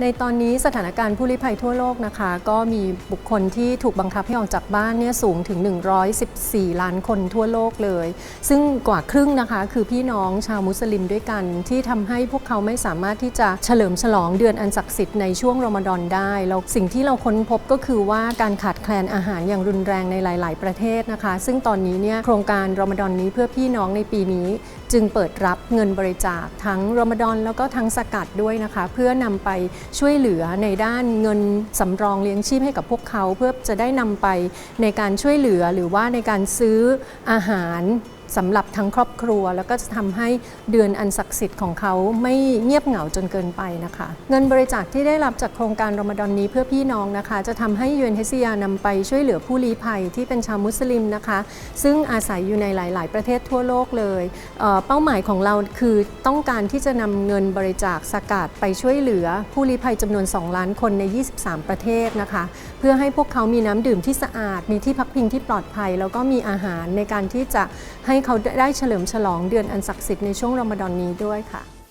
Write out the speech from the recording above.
ในตอนนี้สถานการณ์ผู้ลี้ภัยทั่วโลกนะคะ ก็มีบุคคลที่ถูกบังคับให้ออกจากบ้านเนี่ยสูงถึง 114 ล้านคนทั่วโลกเลย ซึ่งกว่าครึ่งนะคะ คือพี่น้องชาวมุสลิมด้วยกัน ที่ทำให้พวกเขาไม่สามารถที่จะเฉลิมฉลองเดือนอันศักดิ์สิทธิ์ในช่วงรอมฎอนได้แล้วสิ่งที่เราค้นพบก็คือว่าการขาดแคลนอาหารอย่างรุนแรงในหลาย ๆ ประเทศนะคะ ซึ่งตอนนี้เนี่ยโครงการรอมฎอนนี้เพื่อพี่น้องในปีนี้ จึงเปิดรับเงินบริจาคทั้งรอมฎอนแล้วก็ทั้งสกัดด้วยนะคะ เพื่อนำไปช่วยเหลือในด้านเงินสำรองเลี้ยงชีพให้กับพวกเขา เพื่อจะได้นำไปในการช่วยเหลือหรือว่าในการซื้ออาหาร สำหรับทั้งครอบครัว แล้วก็จะทำให้เดือนอันศักดิ์สิทธิ์ของเขาไม่เงียบเหงาจนเกินไปนะคะ เงินบริจาคที่ได้รับจากโครงการรมฎอนนี้เพื่อพี่น้องนะคะ จะทำให้ยูเอ็นเฮซียนำไปช่วยเหลือผู้ลี้ภัยที่เป็นชาวมุสลิมนะคะ ซึ่งอาศัยอยู่ในหลาย ๆ ประเทศทั่วโลกเลยเเป้าหมายของเราคือต้องการที่จะนำเงินบริจาคสกัดไปช่วยเหลือผู้ลี้ภัยจำนวน 2 ล้านคนใน 23 ประเทศนะคะ เพื่อให้พวกเขามีน้ำดื่มที่สะอาด มีที่พักพิงที่ปลอดภัย แล้วก็มีอาหารในการที่จะให้เขาได้เฉลิมฉลองเดือนอันศักดิ์สิทธิ์ในช่วงรอมฎอนนี้ด้วยค่ะ